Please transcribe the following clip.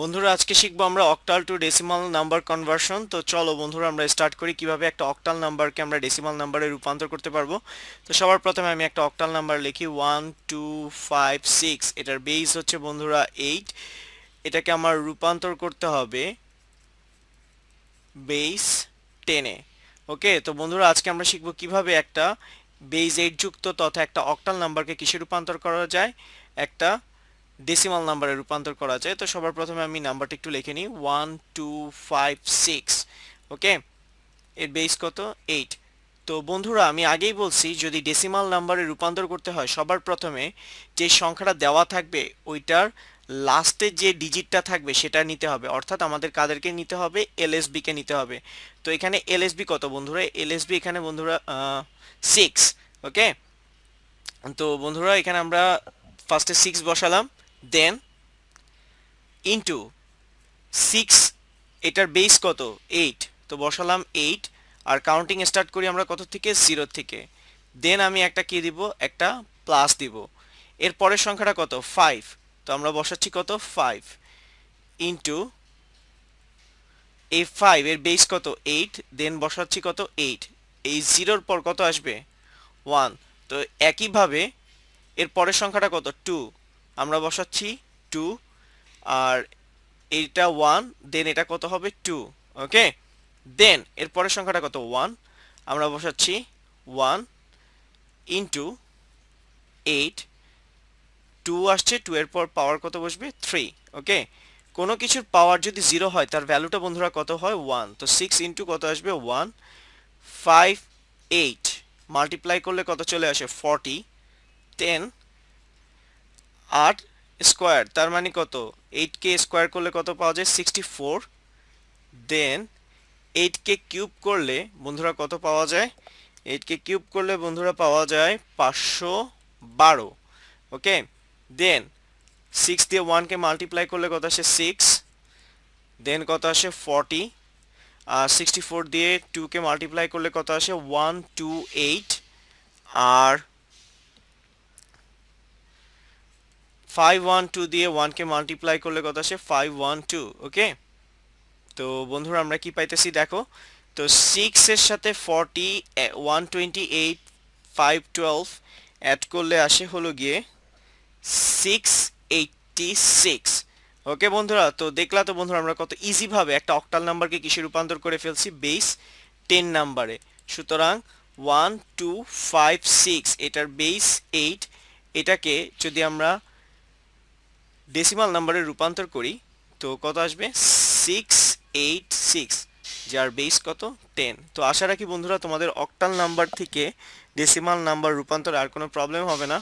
বন্ধুরা, আজকে শিখব আমরা octal to decimal number conversion তো চলো বন্ধুরা, আমরা স্টার্ট করি। কীভাবে একটা অক্টাল নাম্বারকে আমরা ডেসিমাল নাম্বারে রূপান্তর করতে পারব? তো সবার প্রথমে আমি একটা অক্টাল নাম্বার লিখি। ওয়ান টু ফাইভ সিক্স এটার বেস হচ্ছে বন্ধুরা এইট এটাকে আমার রূপান্তর করতে হবে বেস টেনে ওকে তো বন্ধুরা, আজকে আমরা শিখব কীভাবে একটা বেস এইট যুক্ত তথা একটা অক্টাল নাম্বারকে কিসে রূপান্তর করা যায়? একটা ডেসিমাল নাম্বারে রূপান্তর করা যায়, তো সবার প্রথমে আমি নাম্বারটা একটু লিখে নিই one two five six okay এর বেস কত? এইট তো বন্ধুরা, আমি আগেই বলছি, যদি ডেসিমাল নাম্বারে রূপান্তর করতে হয়, সবার প্রথমে যে সংখ্যাটা দেওয়া থাকবে, ওইটার লাস্টে যে ডিজিটটা থাকবে, সেটা নিতে হবে। অর্থাৎ আমাদের কাদেরকে নিতে হবে এলএসবি কে নিতে হবে। তো এখানে এলএসবি কত বন্ধুরা? এলএসবি এখানে বন্ধুরা সিক্স ওকে তো বন্ধুরা, এখানে আমরা ফার্স্টে সিক্স বসালাম। দেন ইন্টু সিক্স এটার বেস কত? এইট তো বসালাম এইট আর কাউন্টিং স্টার্ট করি আমরা কত থেকে? জিরো থেকে। দেন আমি একটা কি দিব? একটা প্লাস দিব। এর পরের সংখ্যাটা কত? ফাইভ তো আমরা বসাচ্ছি কত? ফাইভ ইন্টু এই ফাইভ এর বেস কত? এইট দেন বসাচ্ছি কত? এইট এই জিরোর পর কত আসবে? ওয়ান তো একইভাবে এর পরের সংখ্যাটা কত? টু আমরা বসাচ্ছি টু, আর এইটা ওয়ান, দেন এটা কত হবে? টু, ওকে? দেন এর পরের সংখ্যাটা কত? ওয়ান, আমরা বসাচ্ছি ওয়ান ইন্টু এইট, টু আসছে, টু এর পর পাওয়ার কত বসবে? Three, okay? কোনো কিছুর পাওয়ার যদি জিরো হয়, তার ভ্যালুটা বন্ধুরা কত হয়? ওয়ান, তো সিক্স ইন্টু কত আসবে? ওয়ান, ফাইভ, এইট, মাল্টিপ্লাই করলে কত চলে আসে? ফর্টি, টেন আট স্কোয়ার, তার মানে কত? এইট কে স্কোয়ার করলে কত পাওয়া যায়? সিক্সটি ফোর দেন এইট কে কিউব করলে বন্ধুরা কত পাওয়া যায়? এইট কে কিউব করলে বন্ধুরা পাওয়া যায় পাঁচশো বারো। ওকে দেন সিক্স দিয়ে ওয়ানকে মাল্টিপ্লাই করলে কত আসে? সিক্স দেন কত আসে? ফর্টি আর সিক্সটি ফোর দিয়ে টুকে মাল্টিপ্লাই করলে কত আসে? ওয়ান টু এইট আর ফাইভ ওয়ান টু দিয়ে ওয়ানকে মাল্টিপ্লাই করলে কত আসে? ফাইভ ওয়ান টু ওকে তো বন্ধুরা, আমরা কি পাইতেছি দেখো? তো সিক্সের সাথে forty one twenty eight five twelve add করলে আসে হলো গিয়ে সিক্স এইটটি সিক্স ওকে বন্ধুরা? তো দেখলা তো বন্ধুরা, আমরা কত ইজিভাবে একটা অক্টাল নাম্বারকে কিসে রূপান্তর করে ফেলছি? বেস টেন নাম্বারে সুতরাং ওয়ান টু ফাইভ সিক্স এটার বেস এইট এটাকে যদি আমরা ডেসিমাল নাম্বারে রূপান্তর করি, তো কত আসবে? সিক্স এইট সিক্স যার বেস কত? টেন তো আশা রাখি বন্ধুরা, তোমাদের অক্টাল নাম্বার থেকে ডেসিমাল নাম্বার রূপান্তর আর কোনো প্রবলেম হবে না।